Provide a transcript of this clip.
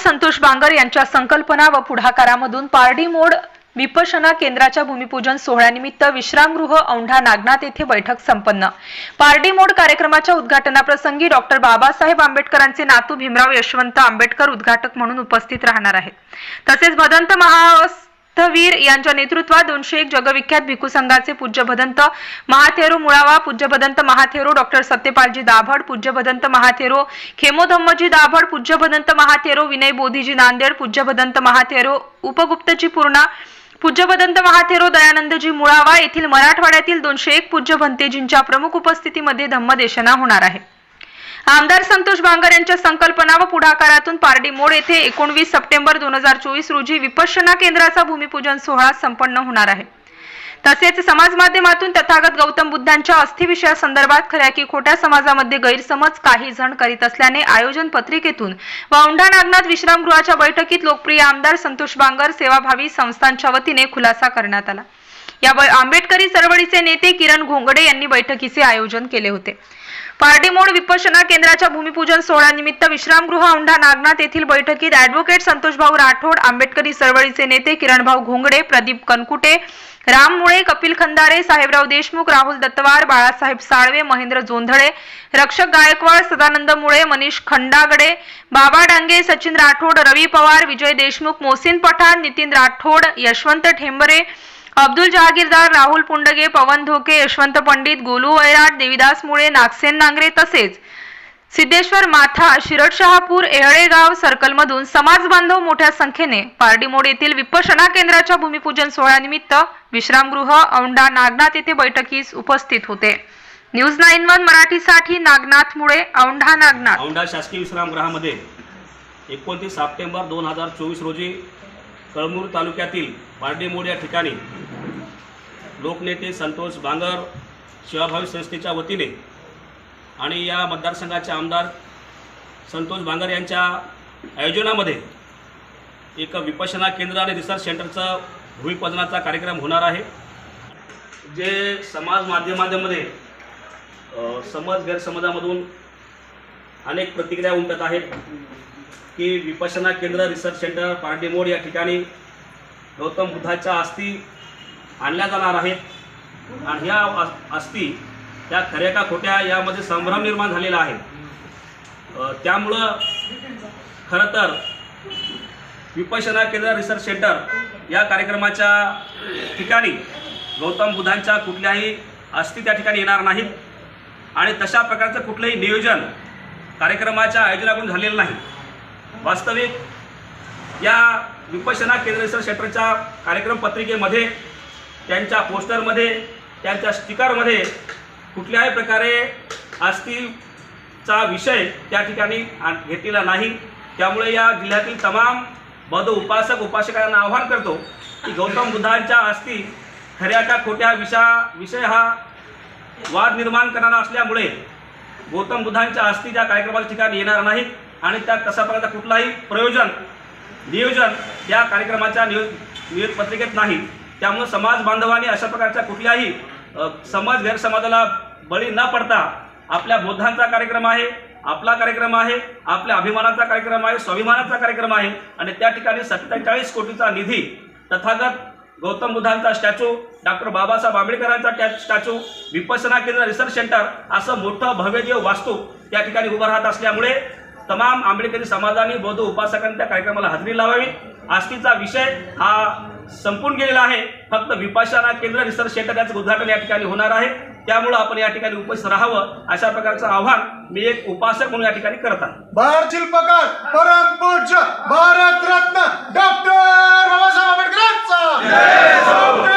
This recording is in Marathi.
संतोष बांगर यांच्या संकल्पना व पुढाकारामधून पारडी मोड विपशना केंद्राच्या भूमिपूजन सोहळ्यानिमित्त विश्रामगृह औंढा नागनाथ येथे बैठक संपन्न. पारडी मोड कार्यक्रमाच्या उद्घाटनाप्रसंगी डॉक्टर बाबासाहेब आंबेडकरांचे नातू भीमराव यशवंत आंबेडकर उद्घाटक म्हणून उपस्थित राहणार आहेत. तसेच भदंत महा वीर यांच्या नेतृत्वात दोनशे एक जगविख्यात भिकू संघाचे पूज्य भदंत महाथेरो मुळावा पूज्य भदंत महाथेरो डॉक्टर सत्यपालजी दाभड पूज्य भदंत महाथेरो खेमोधम्मजी दाभड पूज्य भदंत महाथेरो विनय बोधीजी नांदेड पूज्य भदंत महाथेरो उपगुप्तजी पूर्णा पूज्य भदंत महाथेरो दयानंदजी मुळावा येथील मराठवाड्यातील दोनशे एक पूज्य भंतेजींच्या प्रमुख उपस्थितीमध्ये धम्मदेशना होणार आहे. आमदार संतोष बांगर यांच्या संकल्पना व पुढाकारातून पारडी मोड येथे एकोणवीस सप्टेंबर दोन हजार चोवीस रोजी विपश्यना केंद्राचा भूमिपूजन सोहळा संपन्न होणार आहे. तसेच समाज माध्यमातून तथागत गौतम बुद्धांच्या अस्थिविषया संदर्भात खऱ्या की खोट्या समाजामध्ये गैरसमज काही जण करीत असल्याने आयोजन पत्रिकेतून व औंढा नागनाथ विश्रामगृहाच्या बैठकीत लोकप्रिय आमदार संतोष बांगर सेवाभावी संस्थांच्या वतीने खुलासा करण्यात आला. यावेळी आंबेडकरी चळवळीचे नेते किरण घोंगडे यांनी बैठकीचे आयोजन केले होते. पार्टीमोड विपशना केंद्राच्या भूमिपूजन सोहळ्यानिमित्त विश्रामगृह औंढा नागनाथ येथील बैठकीत ॲडव्होकेट संतोषभाऊ राठोड आंबेडकरी चळवळीचे नेते किरणभाऊ घोंगडे प्रदीप कनकुटे राम मुळे कपिल खंदारे साहेबराव देशमुख राहुल दत्तवार बाळासाहेब साळवे महेंद्र जोंधळे रक्षक गायकवाड सदानंद मुळे मनीष खंडागडे बाबा डांगे सचिन राठोड रवी पवार विजय देशमुख मोहसिन पठाण नितीन राठोड यशवंत ठेंबरे अब्दुल जहागीरदार राहुल पुंडगे पवन धोके यशवंत पंडित गोलू वैराट देविदास मुळे नागसेन नांगरे तसेच सिद्धेश्वर माथा शिरडशहापूर एहळेगाव सर्कलमधून समाज बांधव मोठ्या संख्येने पारडीमोड येथील विपशना केंद्राच्या भूमिपूजन सोहळ्यानिमित्त विश्रामगृह औंढा नागनाथ येथे बैठकीस उपस्थित होते. न्यूज नाईन वन मराठीसाठी नागनाथ मुळे औंढा नागनाथ. औंढा शासकीय विश्रामगृहामध्ये एकोणतीस सप्टेंबर दोन हजार चोवीस रोजी कळमूर तालुक्यातील पारडीमोड या ठिकाणी लोकनेते संतोष बांगर शिवाभावी संस्थेच्या वतीने आणि या मतदारसंघाचे आमदार संतोष बांगर यांच्या आयोजनामध्ये एक विपशना केंद्र आणि रिसर्च सेंटरचा भूमिपूजनाचा कार्यक्रम होणार आहे. जे समाज माध्यमांमध्ये समाज गैरसमाजामधून गैरसमजामधून अनेक प्रतिक्रिया उमटत आहेत की विपशना केंद्र रिसर्च सेंटर पारडीमोड या ठिकाणी गौतम बुद्धाच्या अस्थी आणल्या जाणार आहेत. आणि ह्या अस- अस्थी त्या खऱ्या का खोट्या यामध्ये संभ्रम निर्माण झालेला आहे. त्यामुळं खरं तर विपशना केंद्र रिसर्च सेंटर या कार्यक्रमाच्या ठिकाणी गौतम बुद्धांच्या कुठल्याही अस्थि त्या ठिकाणी येणार नाहीत. आणि तशा प्रकारचं कुठलंही नियोजन कार्यक्रमाच्या आयोजनाकडून झालेलं नाही. वास्तविक या विपशना केंद्र रिसर्च सेंटरच्या कार्यक्रम पत्रिकेमध्ये त्यांच्या पोस्टरमध्ये त्यांच्या स्टिकरमध्ये कुठल्याही प्रकारे आस्तीचा विषय त्या ठिकाणी घेतलेला नाही. त्यामुळे या जिल्ह्यातील तमाम बौद्ध उपासक उपासकांना आवाहन करतो की गौतम बुद्धांच्या आस्ती खऱ्या का खोट्या विषा विषय हा वाद निर्माण करणारा असल्यामुळे गौतम बुद्धांच्या अस्थी त्या कार्यक्रमाच्या ठिकाणी येणार नाहीत आणि त्या तसा प्रकारचा कुठलाही प्रयोजन नियोजन या कार्यक्रमाच्या नियो नियोजपत्रिकेत नाही. त्यामुळे समाज बांधवाने अशा प्रकारच्या कुठल्याही समाज गैरसमाजाला बळी न पडता आपल्या बुद्धांचा कार्यक्रम आहे आपला कार्यक्रम आहे आपल्या अभिमानाचा कार्यक्रम आहे स्वाभिमानाचा कार्यक्रम आहे. आणि त्या ठिकाणी सत्तेचाळीस कोटीचा निधी तथागत गौतम बुद्धांचा स्टॅच्यू डॉक्टर बाबासाहेब आंबेडकरांचा स्टॅच्यू विपसना केंद्र रिसर्च सेंटर असं मोठं भव्यदेव वास्तू त्या ठिकाणी उभं राहत असल्यामुळे तमाम आंबेडकरी समाजाने बौद्ध उपासकांनी त्या कार्यक्रमाला हजेरी लावावी. आस्तीचा विषय हा संपून गेलेला आहे. फक्त विपाशना केंद्र रिसर्च सेंटर याचं उद्घाटन या ठिकाणी होणार आहे. त्यामुळं आपण या ठिकाणी उपस्थित राहावं. अशा प्रकारचं आव्हान मी एक उपासक म्हणून या ठिकाणी करत आहे. भारत शिल्पकार परम पूज्य भारत रत्न डॉक्टर बाबासाहेब आंबेडकरांचा.